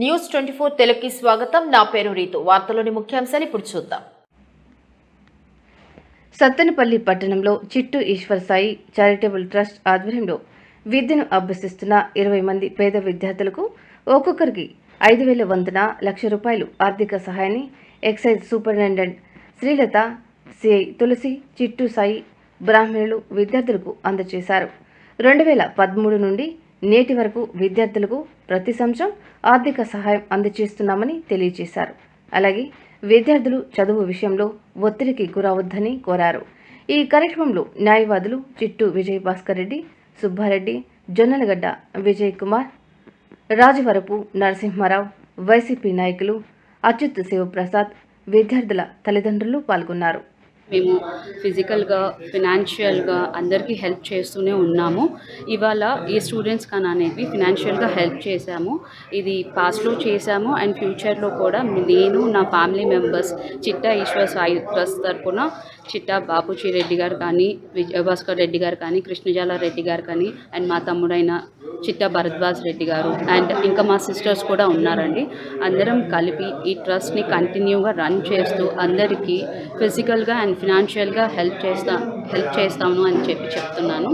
News twenty four తెలుగుకి స్వాగతం. నా పేరు రీతు. వార్తలోని ముఖ్యాంశాలు ఇప్పుడు చూద్దాం. సత్తెనపల్లి పట్టణంలో చిట్టు ఈశ్వర్ సాయి చారిటబుల్ ట్రస్ట్ ఆధ్వర్యంలో విద్యను అభ్యసిస్తున్న ఇరవై మంది పేద విద్యార్థులకు ఒక్కొక్కరికి ఐదు వేల వందన లక్ష రూపాయలు ఆర్థిక సహాయాన్ని excise superintendent Srilatha CI Tulasi Chittu Sai బ్రాహ్మణులు విద్యార్థులకు అందజేశారు. రెండు వేల పదమూడు నుండి నేటి వరకు విద్యార్థులకు ప్రతి సంవత్సరం ఆర్థిక సహాయం అందజేస్తున్నామని తెలియజేశారు. అలాగే విద్యార్థులు చదువు విషయంలో ఒత్తిడికి గురవద్దని కోరారు. ఈ కార్యక్రమంలో న్యాయవాదులు చిట్టు విజయ్ భాస్కర్ రెడ్డి సుబ్బారెడ్డి జొన్నలగడ్డ విజయ్ కుమార్ రాజవరపు నరసింహారావు వైసీపీ నాయకులు అచ్యుత్ శివప్రసాద్ విద్యార్థుల తల్లిదండ్రులు పాల్గొన్నారు. మేము ఫిజికల్గా ఫినాన్షియల్గా అందరికీ హెల్ప్ చేస్తూనే ఉన్నాము. ఇవాళ ఈ స్టూడెంట్స్ కానీ అనేది ఫినాన్షియల్గా హెల్ప్ చేశాము. ఇది పాస్ట్లో చేశాము అండ్ ఫ్యూచర్లో కూడా నేను నా ఫ్యామిలీ మెంబర్స్ చిట్టా ఈశ్వర్ సాయి ట్రస్ట్ తరఫున చిట్టా బాపుచి రెడ్డి గారు కానీ విజయభాస్కర్ రెడ్డి గారు కానీ కృష్ణజాల రెడ్డి గారు కానీ అండ్ మా తమ్ముడైన చిట్ట భరద్వాజ్ రెడ్డి గారు అండ్ ఇంకా మా సిస్టర్స్ కూడా ఉన్నారండి. అందరం కలిపి ఈ ట్రస్ట్ని కంటిన్యూగా రన్ చేస్తూ అందరికీ ఫిజికల్గా అండ్ ఫినాన్షియల్గా హెల్ప్ చేస్తా హెల్ప్ చేస్తాము అని చెప్పి చెప్తున్నాను.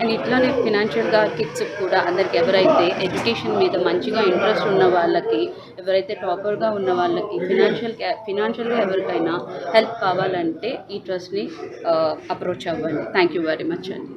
అండ్ ఇట్లానే ఫినాన్షియల్గా కిడ్స్ కూడా అందరికి ఎవరైతే ఎడ్యుకేషన్ మీద మంచిగా ఇంట్రెస్ట్ ఉన్న వాళ్ళకి ఎవరైతే టాపర్గా ఉన్న వాళ్ళకి ఫినాన్షియల్ ఫినాన్షియల్గా ఎవరికైనా హెల్ప్ కావాలంటే ఈ ట్రస్ట్ని అప్రోచ్ అవ్వండి. థ్యాంక్ యూ వెరీ మచ్ అండి.